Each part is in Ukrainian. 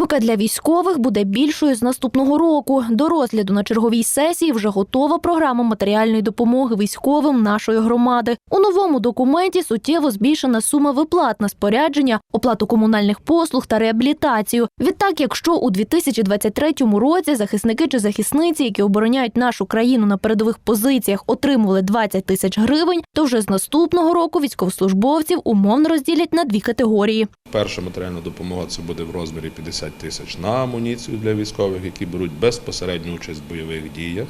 Підтримка для військових буде більшою з наступного року. До розгляду на черговій сесії вже готова програма матеріальної допомоги військовим нашої громади. У новому документі суттєво збільшена сума виплат на спорядження, оплату комунальних послуг та реабілітацію. Відтак, якщо у 2023 році захисники чи захисниці, які обороняють нашу країну на передових позиціях, отримували 20 тисяч гривень, то вже з наступного року військовослужбовців умовно розділять на дві категорії. Перша матеріальна допомога це буде в розмірі 50 тисяч на амуніцію для військових, які беруть безпосередню участь в бойових діях.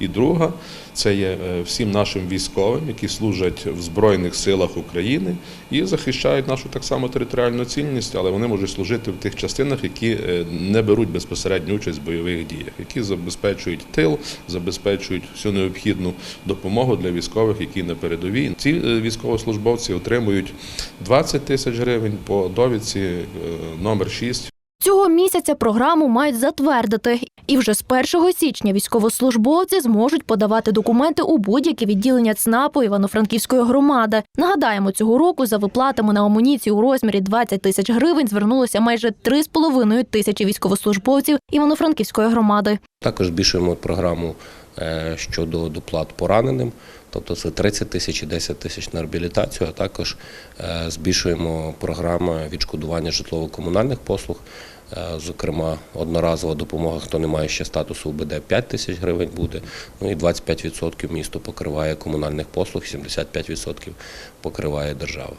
І друга це є е, всім нашим військовим, які служать в Збройних силах України і захищають нашу так само територіальну цінність, але вони можуть служити в тих частинах, які е, не беруть безпосередню участь в бойових діях, які забезпечують тил, забезпечують всю необхідну допомогу для військових, які на передовій. Ці е, військовослужбовці отримують 20 тисяч гривень по довідці номер 6 Цього місяця програму мають затвердити, і вже з 1 січня військовослужбовці зможуть подавати документи у будь-яке відділення ЦНАПу Івано-Франківської громади. Нагадаємо, цього року за виплатами на амуніцію у розмірі 20 тисяч гривень звернулося майже 3,5 тисячі військовослужбовців Івано-Франківської громади. Також збільшуємо програму е, щодо доплат пораненим, тобто це 30 тисяч і 10 тисяч на реабілітацію, а також е, збільшуємо програму відшкодування житлово-комунальних послуг. Е, Зокрема, одноразова допомога, хто не має ще статусу УБД, 5 тисяч гривень буде. Ну і 25% місто покриває комунальних послуг, 75% покриває держава.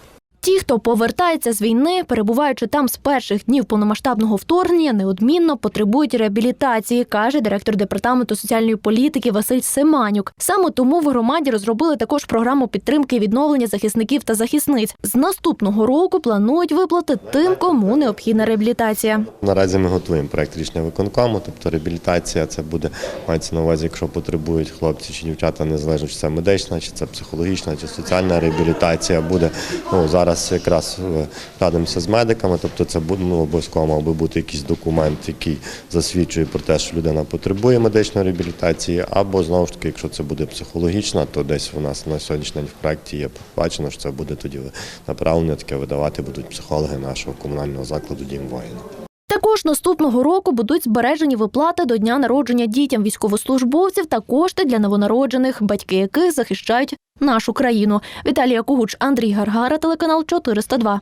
Ті, хто повертається з війни, перебуваючи там з перших днів повномасштабного вторгнення, неодмінно потребують реабілітації, каже директор департаменту соціальної політики Василь Семанюк. Саме тому в громаді розробили також програму підтримки і відновлення захисників та захисниць. З наступного року планують виплати тим, кому необхідна реабілітація. Наразі ми готуємо проект рішення виконкому, тобто реабілітація це буде мається на увазі, якщо потребують хлопці чи дівчата, незалежно чи це медична, чи це психологічна, чи соціальна реабілітація буде. Ну зараз якраз е, радимося з медиками, тобто це ну, обов'язково мав би бути якийсь документ, який засвідчує про те, що людина потребує медичної реабілітації, або знову ж таки, якщо це буде психологічна, то десь у нас на сьогоднішній день в проекті є бачено, що це буде тоді направлення таке видавати будуть психологи нашого комунального закладу Дім воїна. Також наступного року будуть збережені виплати до дня народження дітям військовослужбовців та кошти для новонароджених, батьки яких захищають нашу країну. Віталія Кугуч, Андрій Гаргара, телеканал 402.